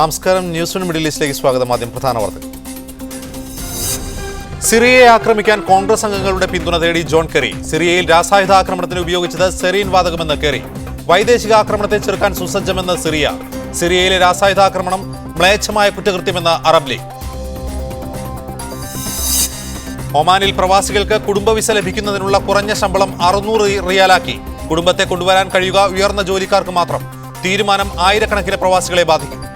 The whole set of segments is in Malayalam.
നമസ്കാരം. ന്യൂസ് മിഡിൽ ഈസ്റ്റിലേക്ക് സ്വാഗതം. ആദ്യം പ്രധാന വാർത്തകൾ. സിറിയയെ ആക്രമിക്കാൻ കോൺഗ്രസ് അംഗങ്ങളുടെ പിന്തുണ തേടി ജോൺ കെറി. സിറിയയിൽ രാസായുധ ആക്രമണത്തിന് ഉപയോഗിച്ചത് സെറീൻ വാതകമെന്ന് കെറി. വൈദേശിക ആക്രമണത്തെ ചെറുക്കാൻ സുസജ്ജമെന്ന് സിറിയ. സിറിയയിലെ രാസായുധ ആക്രമണം മ്ലേച്ഛമായ കുറ്റകൃത്യമെന്ന് അറബ് ലീഗ്. ഒമാനിൽ പ്രവാസികൾക്ക് കുടുംബവിസ ലഭിക്കുന്നതിനുള്ള കുറഞ്ഞ ശമ്പളം അറുന്നൂറ് റിയാലാക്കി. കുടുംബത്തെ കൊണ്ടുവരാൻ കഴിയുക ഉയർന്ന ജോലിക്കാർക്ക് മാത്രം. തീരുമാനം ആയിരക്കണക്കിന് പ്രവാസികളെ ബാധിക്കും.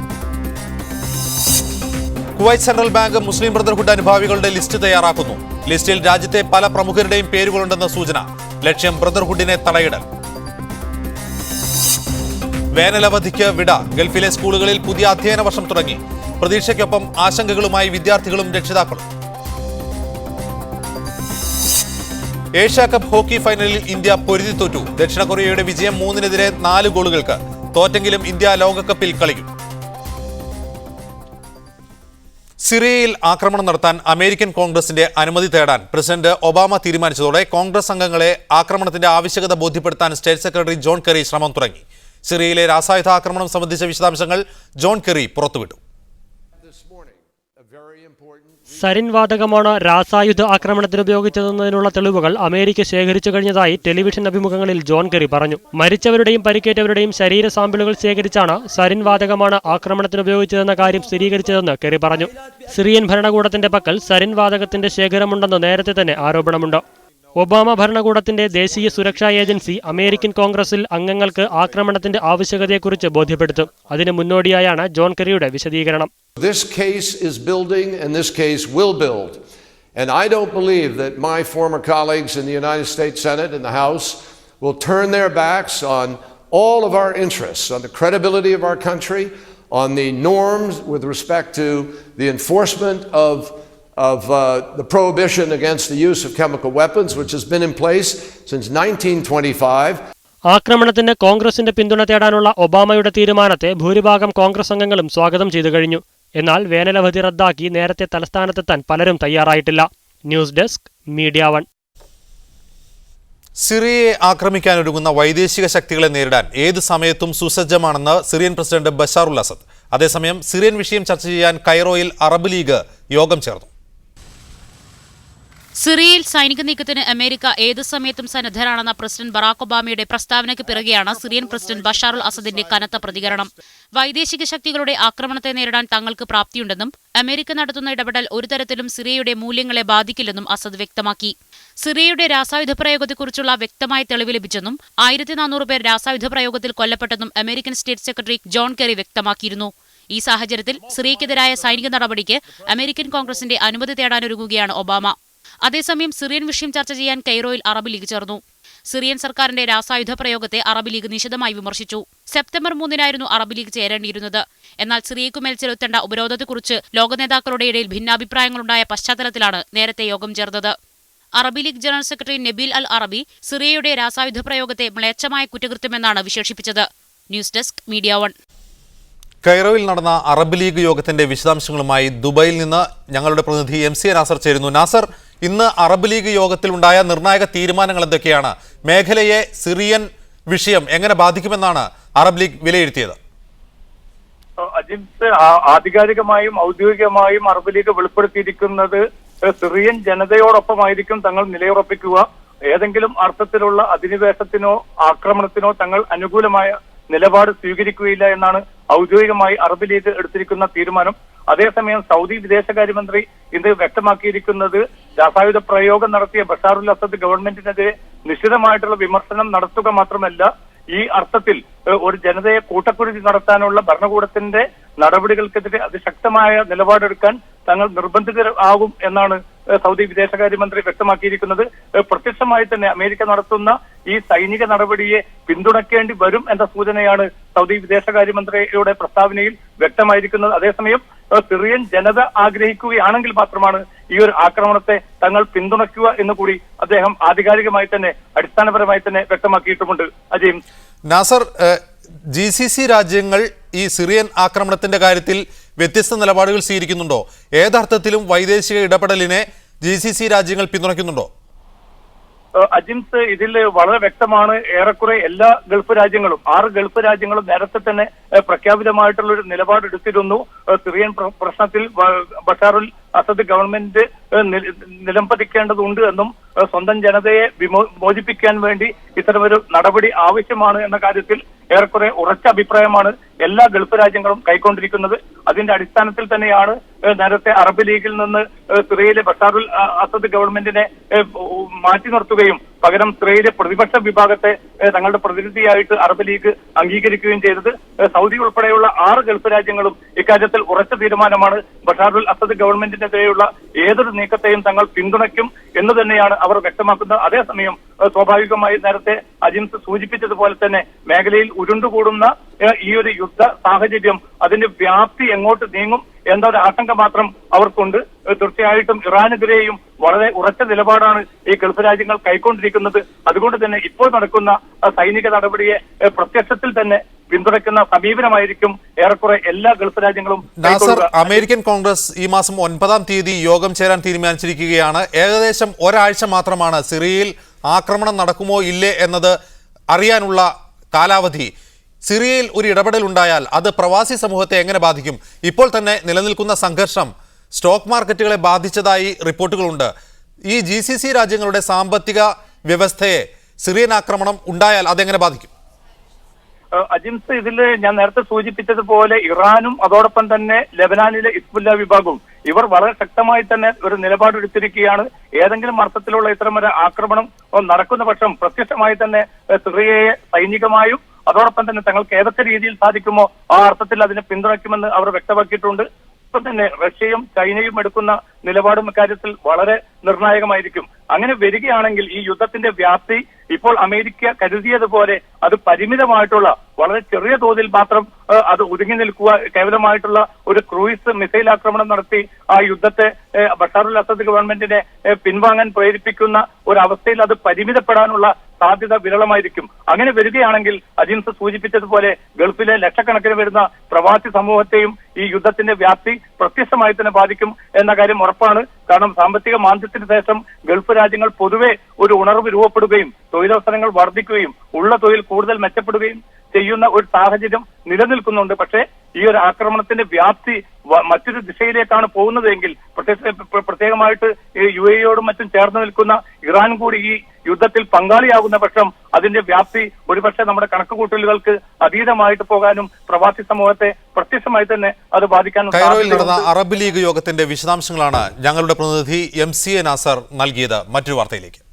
Kuwait central bank Muslim Brotherhood അനുഭാവികളുടെ list തയ്യാറാക്കുന്നു. ലിസ്റ്റിൽ രാജ്യത്തെ പല പ്രമുഖരുടെയും പേരുകളുണ്ടെന്ന സൂചന. ലക്ഷ്യം ബ്രദർഹുഡിനെ തടയിടൽ. വേനലവധിക്ക് വിട. ഗൾഫിലെ സ്കൂളുകളിൽ പുതിയ അധ്യയന വർഷം തുടങ്ങി. പ്രതീക്ഷയ്ക്കൊപ്പം ആശങ്കകളുമായി വിദ്യാർത്ഥികളും രക്ഷിതാക്കളും. ഏഷ്യ കപ്പ് ഹോക്കി ഫൈനലിൽ ഇന്ത്യ പൊരുതി തോറ്റു. ദക്ഷിണ കൊറിയയുടെ വിജയം മൂന്നിനെതിരെ നാല് ഗോളുകൾക്ക്. തോറ്റെങ്കിലും ഇന്ത്യ ലോകകപ്പിൽ കളിക്കും. സിറിയയിൽ ആക്രമണം നടത്താൻ അമേരിക്കൻ കോൺഗ്രസിന്റെ അനുമതി തേടാൻ പ്രസിഡന്റ് ഒബാമ തീരുമാനിച്ചതോടെ കോൺഗ്രസ് അംഗങ്ങളെ ആക്രമണത്തിന്റെ ആവശ്യകത ബോധ്യപ്പെടുത്താൻ സ്റ്റേറ്റ് സെക്രട്ടറി ജോൺ കെറി ശ്രമം തുടങ്ങി. സിറിയയിലെ രാസായുധ ആക്രമണം സംബന്ധിച്ച വിശദാംശങ്ങൾ ജോൺ കെറി പുറത്തുവിട്ടു. This morning a very important Sarin വാതകമാണ് രാസായുധ ആക്രമണത്തിന് ഉപയോഗിച്ചതെന്നതിനുള്ള തെളിവുകൾ അമേരിക്ക ശേഖരിച്ചു കഴിഞ്ഞതായി ടെലിവിഷൻ അഭിമുഖങ്ങളിൽ ജോൺ കെറി പറഞ്ഞു. മരിച്ചവരുടെയും പരിക്കേറ്റവരുടെയും ശരീര സാമ്പിളുകൾ ശേഖരിച്ചാണ് സരിൻ വാതകമാണ് ആക്രമണത്തിന് ഉപയോഗിച്ചതെന്ന കാര്യം സ്ഥിരീകരിച്ചതെന്ന് കെറി പറഞ്ഞു. സിറിയൻ ഭരണകൂടത്തിന്റെ പക്കൽ സരിൻ വാതകത്തിന്റെ ശേഖരമുണ്ടെന്ന് നേരത്തെ തന്നെ ആരോപണമുണ്ട്. ഒബാമ ഭരണകൂടത്തിന്റെ ദേശീയ സുരക്ഷാ ഏജൻസി അമേരിക്കൻ കോൺഗ്രസിൽ അംഗങ്ങൾക്ക് ആക്രമണത്തിന്റെ ആവശ്യകതയെക്കുറിച്ച് ബോധ്യപ്പെടുത്തും അതിന് മുന്നോടിയായാണ് ജോൺ കെറിയുടെ വിശദീകരണം This case is building, and this case will build. And I don't believe that my former colleagues in the United States Senate and the House will turn their backs on all of our interests, on the credibility of our country, on the norms with respect to the enforcement of, of uh, the prohibition against the use of chemical weapons, which has been in place since 1925. ആക്രമണത്തിന് കോൺഗ്രസിന്റെ പിന്തുണ തേടാനുള്ള ഒബാമയുടെ തീരുമാനത്തെ ഭൂരിഭാഗം കോൺഗ്രസ് അംഗങ്ങളും സ്വാഗതം ചെയ്തു കഴിഞ്ഞു. എന്നാൽ വേനലവധി റദ്ദാക്കി നേരത്തെ തലസ്ഥാനത്തെത്താൻ പലരും തയ്യാറായിട്ടില്ല. News desk media one. സിറിയയെ ആക്രമിക്കാനൊരുങ്ങുന്ന വൈദേശിക ശക്തികളെ നേരിടാൻ ഏത് സമയത്തും സുസജ്ജമാണെന്ന് Syrian president Bashar al Assad. അതേസമയം സിറിയൻ വിഷയം ചർച്ച ചെയ്യാൻ കൈറോയിൽ അറബ് ലീഗ് യോഗം ചേർന്നു. സിറിയയിൽ സൈനിക നീക്കത്തിന് അമേരിക്ക ഏത് സമയത്തും സന്നദ്ധരാണെന്ന പ്രസിഡന്റ് ബറാക് ഒബാമയുടെ പ്രസ്താവനയ്ക്ക് പിറകെയാണ് സിറിയൻ പ്രസിഡന്റ് ബഷാറുൽ അസദിന്റെ കനത്ത പ്രതികരണം. വൈദേശിക ശക്തികളുടെ ആക്രമണത്തെ നേരിടാൻ തങ്ങൾക്ക് പ്രാപ്തിയുണ്ടെന്നും അമേരിക്ക നടത്തുന്ന ഇടപെടൽ ഒരു തരത്തിലും സിറിയയുടെ മൂല്യങ്ങളെ ബാധിക്കില്ലെന്നും അസദ് വ്യക്തമാക്കി. സിറിയയുടെ രാസായുധ പ്രയോഗത്തെക്കുറിച്ചുള്ള വ്യക്തമായ തെളിവ് ലഭിച്ചെന്നും ആയിരത്തി നാനൂറ് പേർ രാസായുധ പ്രയോഗത്തിൽ കൊല്ലപ്പെട്ടെന്നും American state secretary John Kerry വ്യക്തമാക്കിയിരുന്നു. ഈ സാഹചര്യത്തിൽ സിറിയക്കെതിരായ സൈനിക നടപടിക്ക് അമേരിക്കൻ കോൺഗ്രസിന്റെ അനുമതി തേടാനൊരുങ്ങുകയാണ് ഒബാമ. അതേസമയം സിറിയൻ വിഷയം ചർച്ച ചെയ്യാൻ കൈറോയിൽ അറബ് ലീഗ് ചേർന്നു. സിറിയൻ സർക്കാരിന്റെ രാസായുധ പ്രയോഗത്തെ അറബ് ലീഗ് നിശിതമായി വിമർശിച്ചു. സെപ്റ്റംബർ മൂന്നിനായിരുന്നു അറബ് ലീഗ് ചേരേണ്ടിയിരുന്നത്. എന്നാൽ സിറിയക്കുമേൽ ചെലുത്തേണ്ട ഉപരോധത്തെക്കുറിച്ച് ലോക നേതാക്കളുടെ ഇടയിൽ ഭിന്നാഭിപ്രായങ്ങളുണ്ടായ പശ്ചാത്തലത്തിലാണ് നേരത്തെ യോഗം ചേർന്നത്. അറബി league general secretary Nabil al Arabi സിറിയയുടെ രാസായുധ പ്രയോഗത്തെ മ്ലേച്ഛമായ കുറ്റകൃത്യമെന്നാണ് വിശേഷിപ്പിച്ചത്. News desk media one. കൈറോയിൽ നടന്ന അറബ് ലീഗ് യോഗത്തിന്റെ വിശദാംശങ്ങളുമായി ദുബായിൽ നിന്ന് ഞങ്ങളുടെ പ്രതിനിധി എം സി നാസർ ചേരുന്നു. നാസർ ഇന്ന് അറബ് ലീഗ് യോഗത്തിൽ ഉണ്ടായ നിർണായക തീരുമാനങ്ങൾ എന്തൊക്കെയാണ്? മേഖലയെ സിറിയൻ വിഷയം എങ്ങനെ ബാധിക്കുമെന്നാണ് അറബ് ലീഗ് വിലയിരുത്തിയത്. അജിത് ആധികാരികമായും ഔദ്യോഗികമായും അറബ് ലീഗ് വെളിപ്പെടുത്തിയിരിക്കുന്നത് സിറിയൻ ജനതയോടൊപ്പമായിരിക്കും തങ്ങൾ നിലയുറപ്പിക്കുക. ഏതെങ്കിലും അർത്ഥത്തിലുള്ള അധിനിവേശത്തിനോ ആക്രമണത്തിനോ തങ്ങൾ അനുകൂലമായ നിലപാട് സ്വീകരിക്കുകയില്ല എന്നാണ് ഔദ്യോഗികമായി അറബ് ലീഗ് എടുത്തിരിക്കുന്ന തീരുമാനം. അതേസമയം സൗദി വിദേശകാര്യമന്ത്രി ഇത് വ്യക്തമാക്കിയിരിക്കുന്നത് രാസായുധ പ്രയോഗം നടത്തിയ ബഷാറുൽ അസദ് ഗവൺമെന്റിനെതിരെ നിശ്ചിതമായിട്ടുള്ള വിമർശനം നടത്തുക മാത്രമല്ല ഈ അർത്ഥത്തിൽ ഒരു ജനതയെ കൂട്ടക്കുരുതി നടത്താനുള്ള ഭരണകൂടത്തിന്റെ നടപടികൾക്കെതിരെ അതിശക്തമായ നിലപാടെടുക്കാൻ തങ്ങൾ നിർബന്ധിതരാകും എന്നാണ് സൗദി വിദേശകാര്യമന്ത്രി വ്യക്തമാക്കിയിരിക്കുന്നത് പ്രത്യക്ഷമായി തന്നെ അമേരിക്ക നടത്തുന്ന ഈ സൈനിക നടപടിയെ പിന്തുണയ്ക്കേണ്ടി വരും എന്ന സൂചനയാണ് സൗദി വിദേശകാര്യമന്ത്രിയുടെ പ്രസ്താവനയിൽ വ്യക്തമായിരിക്കുന്നത്. അതേസമയം സിറിയൻ ജനത ആഗ്രഹിക്കുകയാണെങ്കിൽ മാത്രമാണ് ഈ ഒരു ആക്രമണത്തെ തങ്ങൾ പിന്തുണയ്ക്കുക എന്ന് കൂടി അദ്ദേഹം ആധികാരികമായി തന്നെ അടിസ്ഥാനപരമായി തന്നെ വ്യക്തമാക്കിയിട്ടുമുണ്ട്. Ajay Nasar G C C രാജ്യങ്ങൾ ഈ സിറിയൻ ആക്രമണത്തിന്റെ കാര്യത്തിൽ വ്യത്യസ്ത നിലപാടുകൾ സ്വീകരിക്കുന്നുണ്ടോ? ഏതർത്ഥത്തിലും വൈദേശിക ഇടപെടലിനെ ജി സി സി രാജ്യങ്ങൾ പിന്തുണയ്ക്കുന്നുണ്ടോ? അജിംസ് ഇതിൽ വളരെ വ്യക്തമാണ്. ഏറെക്കുറെ എല്ലാ ഗൾഫ് രാജ്യങ്ങളും ആറ് ഗൾഫ് രാജ്യങ്ങളും നേരത്തെ തന്നെ പ്രഖ്യാപിതമായിട്ടുള്ള ഒരു നിലപാടെടുത്തിരുന്നു. സിറിയൻ പ്ര- പ്രശ്നത്തിൽ ബഷാറുൽ അസദ് ഗവൺമെന്റ് നിലംപതിക്കേണ്ടതുണ്ട് എന്നും സ്വന്തം ജനതയെ വിമോചിപ്പിക്കാൻ മോചിപ്പിക്കാൻ വേണ്ടി ഇത്തരമൊരു നടപടി ആവശ്യമാണ് എന്ന കാര്യത്തിൽ ഏറെക്കുറെ ഉറച്ച അഭിപ്രായമാണ് എല്ലാ ഗൾഫ് രാജ്യങ്ങളും കൈക്കൊണ്ടിരിക്കുന്നത്. അതിന്റെ അടിസ്ഥാനത്തിൽ തന്നെയാണ് നേരത്തെ അറബ് ലീഗിൽ നിന്ന് സിറിയയിലെ ബഷാറുൽ അസദ് ഗവൺമെന്റിനെ മാറ്റി നിർത്തുകയും പകരം സ്ത്രീയിലെ പ്രതിപക്ഷ വിഭാഗത്തെ തങ്ങളുടെ പ്രതിനിധിയായിട്ട് അറബ് ലീഗ് അംഗീകരിക്കുകയും ചെയ്തത് സൗദി ഉൾപ്പെടെയുള്ള ആറ് ഗൾഫ് രാജ്യങ്ങളും ഇക്കാര്യത്തിൽ ഉറച്ച തീരുമാനമാണ്. ബഷാറുൽ അസദ് ഗവൺമെന്റിനെതിരെയുള്ള ഏതൊരു നീക്കത്തെയും തങ്ങൾ പിന്തുണയ്ക്കും എന്ന് തന്നെയാണ് അവർ വ്യക്തമാക്കുന്നത്. അതേസമയം സ്വാഭാവികമായി നേരത്തെ അജിംസ് സൂചിപ്പിച്ചതുപോലെ തന്നെ മേഖലയിൽ ഉരുണ്ടുകൂടുന്ന ഈ ഒരു യുദ്ധ സാഹചര്യം അതിന്റെ വ്യാപ്തി എങ്ങോട്ട് നീങ്ങും എന്ന ഒരു ആശങ്ക മാത്രം അവർക്കുണ്ട്. തീർച്ചയായിട്ടും ഇറാനെതിരെയും വളരെ ഉറച്ച നിലപാടാണ് ഈ ഗൾഫ് രാജ്യങ്ങൾ കൈക്കൊണ്ടിരിക്കുന്നത്. അതുകൊണ്ട് തന്നെ ഇപ്പോൾ നടക്കുന്ന സൈനിക നടപടിയെ പ്രത്യക്ഷത്തിൽ തന്നെ പിന്തുണയ്ക്കുന്ന സമീപനമായിരിക്കും ഏറെക്കുറെ എല്ലാ ഗൾഫ് രാജ്യങ്ങളും നാസർ അമേരിക്കൻ കോൺഗ്രസ് ഈ മാസം ഒൻപതാം തീയതി യോഗം ചേരാൻ തീരുമാനിച്ചിരിക്കുകയാണ്. ഏകദേശം ഒരാഴ്ച മാത്രമാണ് സിറിയയിൽ ആക്രമണം നടക്കുമോ ഇല്ലേ എന്നത് അറിയാനുള്ള കാലാവധി. സിറിയയിൽ ഒരു ഇടപെടൽ ഉണ്ടായാൽ അത് പ്രവാസി സമൂഹത്തെ എങ്ങനെ ബാധിക്കും? ഇപ്പോൾ തന്നെ നിലനിൽക്കുന്ന സംഘർഷം സ്റ്റോക്ക് മാർക്കറ്റുകളെ ബാധിച്ചതായി റിപ്പോർട്ടുകളുണ്ട്. ഈ ജി സി സി രാജ്യങ്ങളുടെ സാമ്പത്തിക വ്യവസ്ഥയെ സിറിയൻ ആക്രമണം ഉണ്ടായാൽ അതെങ്ങനെ ബാധിക്കും? അജിംസ് ഇതിൽ ഞാൻ നേരത്തെ സൂചിപ്പിച്ചതുപോലെ ഇറാനും അതോടൊപ്പം തന്നെ ലബനാനിലെ ഇസ്ബുല്ല വിഭാഗവും ഇവർ വളരെ ശക്തമായി തന്നെ ഒരു നിലപാടെടുത്തിരിക്കുകയാണ് ഏതെങ്കിലും അർത്ഥത്തിലുള്ള ഇത്തരം ഒരു ആക്രമണം നടക്കുന്ന പക്ഷം പ്രത്യക്ഷമായി തന്നെ സിറിയയെ സൈനികമായും അതോടൊപ്പം തന്നെ തങ്ങൾക്ക് ഏതൊക്കെ രീതിയിൽ സാധിക്കുമോ ആ അർത്ഥത്തിൽ അതിനെ പിന്തുണയ്ക്കുമെന്ന് അവർ വ്യക്തമാക്കിയിട്ടുണ്ട്. ഇപ്പം തന്നെ റഷ്യയും ചൈനയും എടുക്കുന്ന നിലപാടും കാര്യത്തിൽ വളരെ നിർണായകമായിരിക്കും. അങ്ങനെ വരികയാണെങ്കിൽ ഈ യുദ്ധത്തിന്റെ വ്യാപ്തി ഇപ്പോൾ അമേരിക്ക കരുതിയതുപോലെ അത് പരിമിതമായിട്ടുള്ള വളരെ ചെറിയ തോതിൽ മാത്രം അത് ഒതുങ്ങി നിൽക്കുക കേവലമായിട്ടുള്ള ഒരു ക്രൂയിസ് മിസൈൽ ആക്രമണം നടത്തി ആ യുദ്ധത്തെ ബഷാറുൽ അസദ് ഗവൺമെന്റിനെ പിൻവാങ്ങാൻ പ്രേരിപ്പിക്കുന്ന ഒരു അവസ്ഥയിൽ അത് പരിമിതപ്പെടാനുള്ള സാധ്യത വിരളമായിരിക്കും. അങ്ങനെ വരികയാണെങ്കിൽ അജിൻസ് സൂചിപ്പിച്ചതുപോലെ ഗൾഫിലെ ലക്ഷക്കണക്കിന് വരുന്ന പ്രവാസി സമൂഹത്തെയും ഈ യുദ്ധത്തിന്റെ വ്യാപ്തി പ്രത്യക്ഷമായി തന്നെ ബാധിക്കും എന്ന കാര്യം ഉറപ്പാണ്. കാരണം സാമ്പത്തിക മാന്ദ്യത്തിന് ശേഷം ഗൾഫ് രാജ്യങ്ങൾ പൊതുവെ ഒരു ഉണർവ് രൂപപ്പെടുകയും തൊഴിലവസരങ്ങൾ വർദ്ധിക്കുകയും ഉള്ള തൊഴിൽ കൂടുതൽ മെച്ചപ്പെടുകയും ചെയ്യുന്ന ഒരു സാഹചര്യം നിലനിൽക്കുന്നുണ്ട്. പക്ഷേ ഈ ഒരു ആക്രമണത്തിന്റെ വ്യാപ്തി മറ്റൊരു ദിശയിലേക്കാണ് പോകുന്നതെങ്കിൽ പ്രത്യേക പ്ര- പ്രത്യേകമായിട്ട് യു എയോടും മറ്റും ചേർന്ന് നിൽക്കുന്ന ഇറാൻ കൂടി ഈ യുദ്ധത്തിൽ പങ്കാളിയാകുന്ന പക്ഷം അതിന്റെ വ്യാപ്തി ഒരുപക്ഷെ നമ്മുടെ കണക്കുകൂട്ടലുകൾക്ക് അതീതമായിട്ട് പോകാനും പ്രവാസി സമൂഹത്തെ പ്രത്യക്ഷമായി തന്നെ അത് ബാധിക്കാനും കൈറോയിൽ നടന്ന അറബ് ലീഗ് യോഗത്തിന്റെ വിശദാംശങ്ങളാണ് ഞങ്ങളുടെ പ്രതിനിധി എം സി എ നാസർ നൽകിയത്. മറ്റൊരു വാർത്തയിലേക്ക്.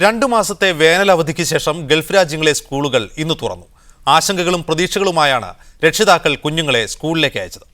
രണ്ടു മാസത്തെ വേനൽ അവധിക്ക് ശേഷം ഗൾഫ് രാജ്യങ്ങളെ സ്കൂളുകൾ ഇന്ന് തുറന്നു. ആശങ്കകളും പ്രതീക്ഷകളുമായാണ് രക്ഷിതാക്കൾ കുഞ്ഞുങ്ങളെ സ്കൂളിലേക്ക് അയച്ചത്.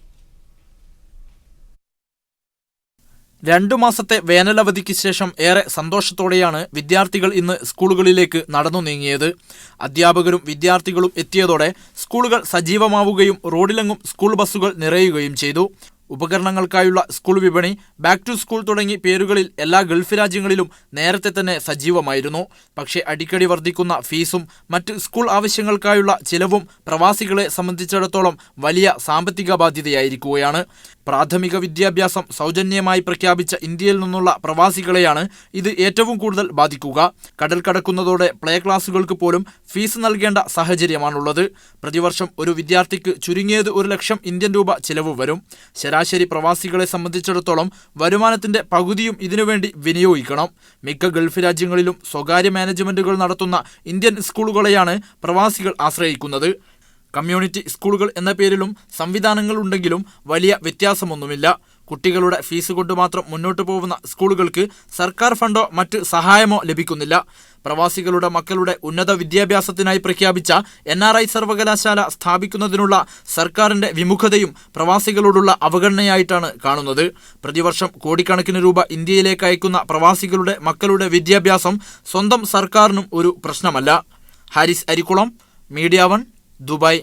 രണ്ടു മാസത്തെ വേനലവധിക്ക് ശേഷം ഏറെ സന്തോഷത്തോടെയാണ് വിദ്യാർത്ഥികൾ ഇന്ന് സ്കൂളുകളിലേക്ക് നടന്നു നീങ്ങിയത്. അധ്യാപകരും വിദ്യാർത്ഥികളും എത്തിയതോടെ സ്കൂളുകൾ സജീവമാവുകയും റോഡിലെങ്ങും സ്കൂൾ ബസ്സുകൾ നിറയുകയും ചെയ്തു. ഉപകരണങ്ങൾക്കായുള്ള സ്കൂൾ വിപണി ബാക്ക് ടു സ്കൂൾ തുടങ്ങി പേരുകളിൽ എല്ലാ ഗൾഫ് രാജ്യങ്ങളിലും നേരത്തെ തന്നെ സജീവമായിരുന്നു. പക്ഷേ അടിക്കടി വർദ്ധിക്കുന്ന ഫീസും മറ്റ് സ്കൂൾ ആവശ്യങ്ങൾക്കായുള്ള ചിലവും പ്രവാസികളെ സംബന്ധിച്ചിടത്തോളം വലിയ സാമ്പത്തിക ബാധ്യതയായിരിക്കുകയാണ്. പ്രാഥമിക വിദ്യാഭ്യാസം സൗജന്യമായി പ്രഖ്യാപിച്ച ഇന്ത്യയിൽ നിന്നുള്ള പ്രവാസികളെയാണ് ഇത് ഏറ്റവും കൂടുതൽ ബാധിക്കുക. കടൽ കടക്കുന്നതോടെ പ്ലേ ക്ലാസുകൾക്ക് പോലും ഫീസ് നൽകേണ്ട സാഹചര്യമാണുള്ളത്. പ്രതിവർഷം ഒരു വിദ്യാർത്ഥിക്ക് ചുരുങ്ങിയത് ഒരു ലക്ഷം ഇന്ത്യൻ രൂപ ചിലവ് വരും. ശരാശരി പ്രവാസികളെ സംബന്ധിച്ചിടത്തോളം വരുമാനത്തിന്റെ പകുതിയും ഇതിനുവേണ്ടി വിനിയോഗിക്കണം. മിക്ക ഗൾഫ് രാജ്യങ്ങളിലും സ്വകാര്യ മാനേജ്മെന്റുകൾ നടത്തുന്ന ഇന്ത്യൻ സ്കൂളുകളെയാണ് പ്രവാസികൾ ആശ്രയിക്കുന്നത്. കമ്മ്യൂണിറ്റി സ്കൂളുകൾ എന്ന പേരിലും സംവിധാനങ്ങൾ ഉണ്ടെങ്കിലും വലിയ വ്യത്യാസമൊന്നുമില്ല. കുട്ടികളുടെ ഫീസ് കൊണ്ട് മാത്രം മുന്നോട്ടു പോകുന്ന സ്കൂളുകൾക്ക് സർക്കാർ ഫണ്ടോ മറ്റ് സഹായമോ ലഭിക്കുന്നില്ല. പ്രവാസികളുടെ മക്കളുടെ ഉന്നത വിദ്യാഭ്യാസത്തിനായി പ്രഖ്യാപിച്ച എൻ ആർ ഐ സർവകലാശാല സ്ഥാപിക്കുന്നതിനുള്ള സർക്കാരിന്റെ വിമുഖതയും പ്രവാസികളോടുള്ള അവഗണനയായിട്ടാണ് കാണുന്നത്. പ്രതിവർഷം കോടിക്കണക്കിന് രൂപ ഇന്ത്യയിലേക്ക് അയക്കുന്ന പ്രവാസികളുടെ മക്കളുടെ വിദ്യാഭ്യാസം സ്വന്തം സർക്കാരിനും ഒരു പ്രശ്നമല്ല. Haris Arikkulam media one. Dubai.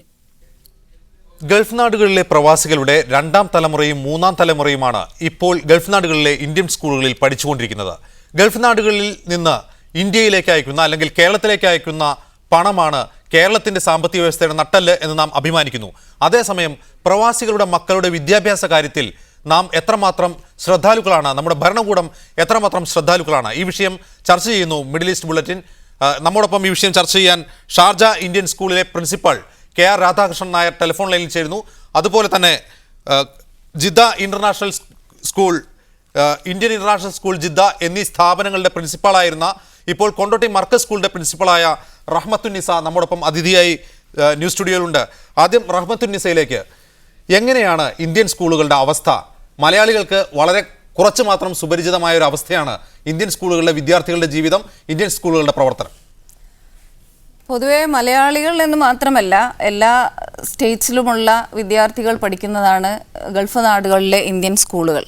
Gulf നാടുകളിലെ പ്രവാസികളുടെ രണ്ടാം തലമുറയും മൂന്നാം തലമുറയുമാണ് ഇപ്പോൾ ഗൾഫ് നാടുകളിലെ ഇന്ത്യൻ സ്കൂളുകളിൽ പഠിച്ചുകൊണ്ടിരിക്കുന്നത്. ഗൾഫ് നാടുകളിൽ നിന്ന് ഇന്ത്യയിലേക്ക് അയക്കുന്ന അല്ലെങ്കിൽ കേരളത്തിലേക്ക് അയക്കുന്ന പണമാണ് കേരളത്തിന്റെ സാമ്പത്തിക വ്യവസ്ഥയുടെ നട്ടല്ല് എന്ന് നാം അഭിമാനിക്കുന്നു. അതേസമയം പ്രവാസികളുടെ മക്കളുടെ വിദ്യാഭ്യാസ കാര്യത്തിൽ നാം എത്രമാത്രം ശ്രദ്ധാലുക്കളാണ് നമ്മുടെ ഭരണകൂടം എത്രമാത്രം ശ്രദ്ധാലുക്കളാണ്? ഈ വിഷയം ചർച്ച ചെയ്യുന്നു മിഡിൽ ഈസ്റ്റ് ബുള്ളറ്റിൻ നമ്മോടൊപ്പം ഈ വിഷയം ചർച്ച ചെയ്യാൻ ഷാർജ ഇന്ത്യൻ സ്കൂളിലെ principal K R Radhakrishnan Nair telephone ലൈനിൽ ചേരുന്നു. അതുപോലെ തന്നെ Jeddah international school Indian international school Jeddah എന്നീ സ്ഥാപനങ്ങളുടെ പ്രിൻസിപ്പാളായിരുന്ന ഇപ്പോൾ കൊണ്ടോട്ടി മർക്കസ് സ്കൂളിന്റെ പ്രിൻസിപ്പളായ റഹ്മത്തുന്നിസ നമ്മോടൊപ്പം അതിഥിയായി ന്യൂസ് സ്റ്റുഡിയോയിലുണ്ട്. ആദ്യം റഹ്മത്തുന്നിസയിലേക്ക്. എങ്ങനെയാണ് ഇന്ത്യൻ സ്കൂളുകളുടെ അവസ്ഥ? മലയാളികൾക്ക് വളരെ കുറച്ച് മാത്രം സുപരിചിതമായ ഒരു അവസ്ഥയാണ് ഇന്ത്യൻ സ്കൂളുകളിലെ വിദ്യാർത്ഥികളുടെ ജീവിതം ഇന്ത്യൻ സ്കൂളുകളുടെ പ്രവർത്തനം. പൊതുവെ മലയാളികൾ എന്ന് മാത്രമല്ല എല്ലാ സ്റ്റേറ്റ്സിലുമുള്ള വിദ്യാർത്ഥികൾ പഠിക്കുന്നതാണ് ഗൾഫ് നാടുകളിലെ ഇന്ത്യൻ സ്കൂളുകൾ.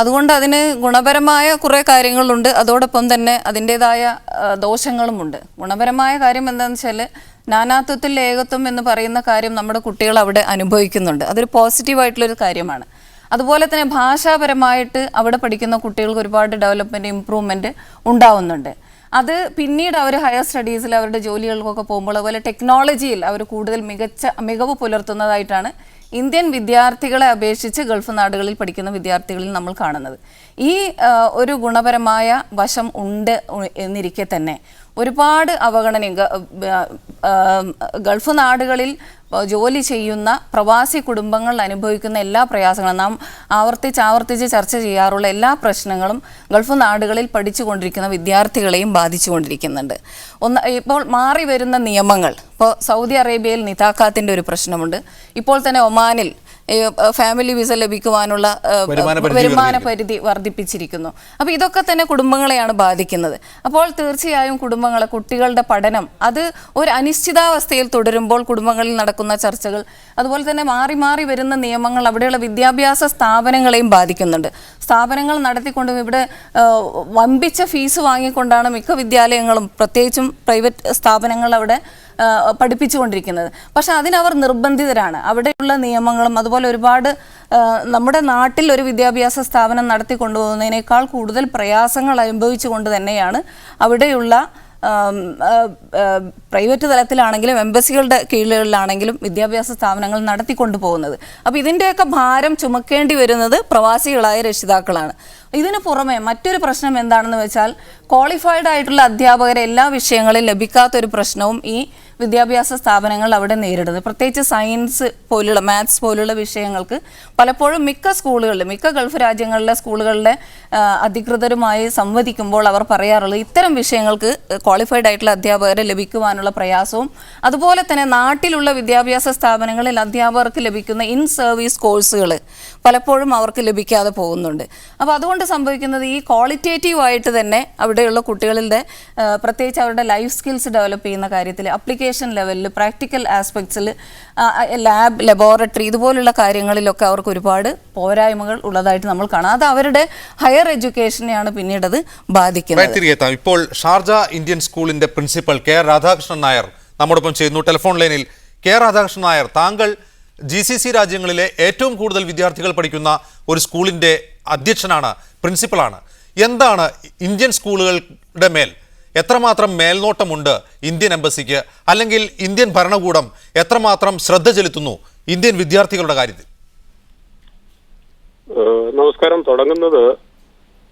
അതുകൊണ്ട് അതിന് ഗുണപരമായ കുറേ കാര്യങ്ങളുണ്ട്. അതോടൊപ്പം തന്നെ അതിന്റേതായ ദോഷങ്ങളുമുണ്ട്. ഗുണപരമായ കാര്യം എന്താണെന്ന് വെച്ചാൽ നാനാത്വത്തിൽ ഏകത്വം എന്ന് പറയുന്ന കാര്യം നമ്മുടെ കുട്ടികൾ അവിടെ അനുഭവിക്കുന്നുണ്ട്. അതൊരു പോസിറ്റീവായിട്ടുള്ളൊരു കാര്യമാണ്. അതുപോലെ തന്നെ ഭാഷാപരമായിട്ട് അവിടെ പഠിക്കുന്ന കുട്ടികൾക്ക് ഒരുപാട് ഡെവലപ്മെന്റ് ഇമ്പ്രൂവ്മെന്റ് ഉണ്ടാവുന്നുണ്ട്. അത് പിന്നീട് അവർ ഹയർ സ്റ്റഡീസിൽ അവരുടെ ജോലികൾക്കൊക്കെ പോകുമ്പോൾ അതുപോലെ ടെക്നോളജിയിൽ അവർ കൂടുതൽ മികച്ച മികവ് പുലർത്തുന്നതായിട്ടാണ് ഇന്ത്യൻ വിദ്യാർത്ഥികളെ അപേക്ഷിച്ച് ഗൾഫ് നാടുകളിൽ പഠിക്കുന്ന വിദ്യാർത്ഥികളിൽ നമ്മൾ കാണുന്നത്. ഈ ഒരു ഗുണപരമായ വശം ഉണ്ട് എന്നിരിക്കെ തന്നെ ഒരുപാട് അവഗണന ഗ- ആ, ആ, ഗൾഫ് നാടുകളിൽ ജോലി ചെയ്യുന്ന പ്രവാസി കുടുംബങ്ങൾ അനുഭവിക്കുന്ന എല്ലാ പ്രയാസങ്ങളും നാം ആവർത്തിച്ച് ആവർത്തിച്ച് ചർച്ച ചെയ്യാറുള്ള എല്ലാ പ്രശ്നങ്ങളും ഗൾഫ് നാടുകളിൽ പഠിച്ചുകൊണ്ടിരിക്കുന്ന വിദ്യാർത്ഥികളെയും ബാധിച്ചുകൊണ്ടിരിക്കുന്നുണ്ട്. ഒന്ന് ഇപ്പോൾ മാറി വരുന്ന നിയമങ്ങൾ. ഇപ്പോൾ സൗദി അറേബ്യയിൽ നിതാക്കാത്തിന്റെ ഒരു പ്രശ്നമുണ്ട്. ഇപ്പോൾ തന്നെ ഒമാനിൽ ഫാമിലി വിസ ലഭിക്കുവാനുള്ള ഏഹ്, വരുമാന പരിധി വരുമാന പരിധി വർദ്ധിപ്പിച്ചിരിക്കുന്നു. അപ്പോൾ ഇതൊക്കെ തന്നെ കുടുംബങ്ങളെയാണ് ബാധിക്കുന്നത്. അപ്പോൾ തീർച്ചയായും കുടുംബങ്ങളെ കുട്ടികളുടെ പഠനം അത് ഒരു അനിശ്ചിതാവസ്ഥയിൽ തുടരുമ്പോൾ കുടുംബങ്ങളിൽ നടക്കുന്ന ചർച്ചകൾ അതുപോലെ തന്നെ മാറി മാറി വരുന്ന നിയമങ്ങൾ അവിടെയുള്ള വിദ്യാഭ്യാസ സ്ഥാപനങ്ങളെയും ബാധിക്കുന്നുണ്ട്. സ്ഥാപനങ്ങൾ നടത്തിക്കൊണ്ടും ഇവിടെ വമ്പിച്ച ഫീസ് വാങ്ങിക്കൊണ്ടാണ് മിക്ക വിദ്യാലയങ്ങളും പ്രത്യേകിച്ചും പ്രൈവറ്റ് സ്ഥാപനങ്ങൾ അവിടെ പഠിപ്പിച്ചുകൊണ്ടിരിക്കുന്നത്. പക്ഷെ അതിനവർ നിർബന്ധിതരാണ്. അവിടെയുള്ള നിയമങ്ങളും അതുപോലെ ഒരുപാട് നമ്മുടെ നാട്ടിൽ ഒരു വിദ്യാഭ്യാസ സ്ഥാപനം നടത്തിക്കൊണ്ടുപോകുന്നതിനേക്കാൾ കൂടുതൽ പ്രയാസങ്ങൾ അനുഭവിച്ചുകൊണ്ട് തന്നെയാണ് അവിടെയുള്ള പ്രൈവറ്റ് തലത്തിലാണെങ്കിലും എംബസികളുടെ കീഴിലാണെങ്കിലും വിദ്യാഭ്യാസ സ്ഥാപനങ്ങൾ നടത്തിക്കൊണ്ടു പോകുന്നത് അപ്പോൾ ഇതിന്റെയൊക്കെ ഭാരം ചുമക്കേണ്ടി വരുന്നത് പ്രവാസികളായ രക്ഷിതാക്കളാണ്. ഇതിനു പുറമെ മറ്റൊരു പ്രശ്നം എന്താണെന്ന് വെച്ചാൽ ക്വാളിഫൈഡ് ആയിട്ടുള്ള അധ്യാപകരെ എല്ലാ വിഷയങ്ങളിലും ലഭിക്കാത്തൊരു പ്രശ്നവും ഈ വിദ്യാഭ്യാസ സ്ഥാപനങ്ങൾ അവിടെ നേരിടുന്നത്. പ്രത്യേകിച്ച് സയൻസ് പോലുള്ള മാത്സ് പോലുള്ള വിഷയങ്ങൾക്ക് പലപ്പോഴും മിക്ക സ്കൂളുകളിലും മിക്ക ഗൾഫ് രാജ്യങ്ങളിലെ സ്കൂളുകളിലെ അധികൃതരുമായി സംവദിക്കുമ്പോൾ അവർ പറയാറുള്ളത് ഇത്തരം വിഷയങ്ങൾക്ക് ക്വാളിഫൈഡ് ആയിട്ടുള്ള അധ്യാപകരെ ലഭിക്കുവാനുള്ള പ്രയാസവും അതുപോലെ തന്നെ നാട്ടിലുള്ള വിദ്യാഭ്യാസ സ്ഥാപനങ്ങളിൽ അധ്യാപകർക്ക് ലഭിക്കുന്ന ഇൻ സർവീസ് കോഴ്സുകൾ പലപ്പോഴും അവർക്ക് ലഭിക്കാതെ പോകുന്നുണ്ട്. അപ്പോൾ അതുകൊണ്ട് സംഭവിക്കുന്നത് ഈ ക്വാളിറ്റേറ്റീവ് ആയിട്ട് തന്നെ അവിടെയുള്ള കുട്ടികളുടെ പ്രത്യേകിച്ച് അവരുടെ ലൈഫ് സ്കിൽസ് ഡെവലപ്പ് ചെയ്യുന്ന കാര്യത്തിൽ അപ്ലിക്കേഷൻ ലെവലിൽ പ്രാക്ടിക്കൽ ആസ്പെക്ട്സിൽ ലാബ് ലബോറട്ടറി ഇതുപോലുള്ള കാര്യങ്ങളിലൊക്കെ അവർക്ക് ഒരുപാട് പോരായ്മകൾ ഉള്ളതായിട്ട് നമ്മൾ കാണാം. അത് അവരുടെ ഹയർ എഡ്യൂക്കേഷനെയാണ് പിന്നീട് അത് ബാധിക്കുന്നത്. ഇപ്പോൾ ഷാർജ ഇന്ത്യൻ സ്കൂളിന്റെ പ്രിൻസിപ്പൽ കെ രാധാകൃഷ്ണൻ നായർ നമ്മോടൊപ്പം ചെയ്യുന്നു ടെലിഫോൺ ലൈനിൽ കെ രാധാകൃഷ്ണൻ നായർ താങ്കൾ ജി സി സി രാജ്യങ്ങളിലെ ഏറ്റവും കൂടുതൽ വിദ്യാർത്ഥികൾ പഠിക്കുന്ന ഒരു സ്കൂളിന്റെ അധ്യക്ഷനാണ് പ്രിൻസിപ്പളാണ്. എന്താണ് ഇന്ത്യൻ സ്കൂളുകളുടെ മേൽ? എത്രമാത്രം മേൽനോട്ടമുണ്ട് ഇന്ത്യൻ എംബസിക്ക്? അല്ലെങ്കിൽ ഇന്ത്യൻ ഭരണകൂടം എത്രമാത്രം ശ്രദ്ധ ചെലുത്തുന്നു ഇന്ത്യൻ വിദ്യാർത്ഥികളുടെ കാര്യത്തിൽ? നമസ്കാരം. തുടങ്ങുന്നത്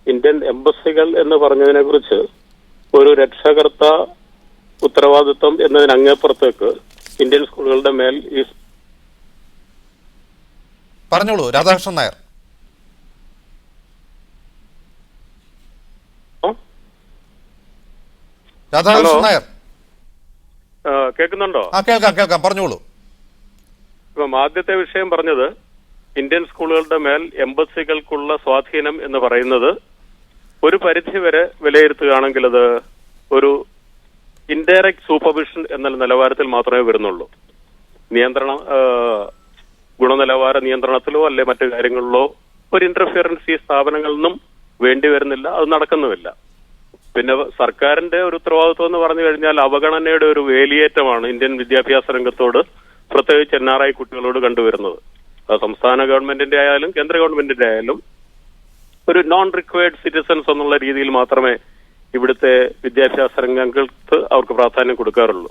ഇന്ത്യൻ എംബസികൾ എന്ന് പറഞ്ഞതിനെ കുറിച്ച് ഒരു രക്ഷകർത്ത ഉത്തരവാദിത്വം എന്നതിനങ്ങേപ്പുറത്തേക്ക് ഇന്ത്യൻ സ്കൂളുകളുടെ മേൽ ഈ പറഞ്ഞോളൂ രാധാകൃഷ്ണൻ നായർ. രാധാകൃഷ്ണൻ. നായർ. കേൾക്കുന്നുണ്ടോ? ആ കേൾക്കാം കേൾക്കാം പറഞ്ഞോളൂ. ഇപ്പം ആദ്യത്തെ വിഷയം പറഞ്ഞത് ഇന്ത്യൻ സ്കൂളുകളുടെ മേൽ എംബസികൾക്കുള്ള സ്വാധീനം എന്ന് പറയുന്നത് ഒരു പരിധി വരെ വിലയിരുത്തുകയാണെങ്കിൽ അത് ഒരു ഇൻഡയറക്റ്റ് സൂപ്പർവിഷൻ എന്ന നിലവാരത്തിൽ മാത്രമേ വരുന്നുള്ളൂ. നിയന്ത്രണ ഗുണനിലവാര നിയന്ത്രണത്തിലോ അല്ലെ മറ്റു കാര്യങ്ങളിലോ ഒരു ഇന്റർഫിയറൻസ് ഈ സ്ഥാപനങ്ങളിൽ നിന്നും വേണ്ടി വരുന്നില്ല അത് നടക്കുന്നുമില്ല. പിന്നെ സർക്കാരിന്റെ ഒരു ഉത്തരവാദിത്വം എന്ന് പറഞ്ഞു കഴിഞ്ഞാൽ അവഗണനയുടെ ഒരു വേലിയേറ്റമാണ് ഇന്ത്യൻ വിദ്യാഭ്യാസ രംഗത്തോട് പ്രത്യേകിച്ച് എൻ ആർ ഐ കുട്ടികളോട് കണ്ടുവരുന്നത്. അത് സംസ്ഥാന ഗവൺമെന്റിന്റെ ആയാലും കേന്ദ്ര ഗവൺമെന്റിന്റെ ആയാലും ഒരു നോൺ റിക്വയർഡ് സിറ്റിസൺസ് എന്നുള്ള രീതിയിൽ മാത്രമേ ഇവിടുത്തെ വിദ്യാഭ്യാസ രംഗങ്ങൾക്ക് അവർക്ക് പ്രാധാന്യം കൊടുക്കാറുള്ളൂ.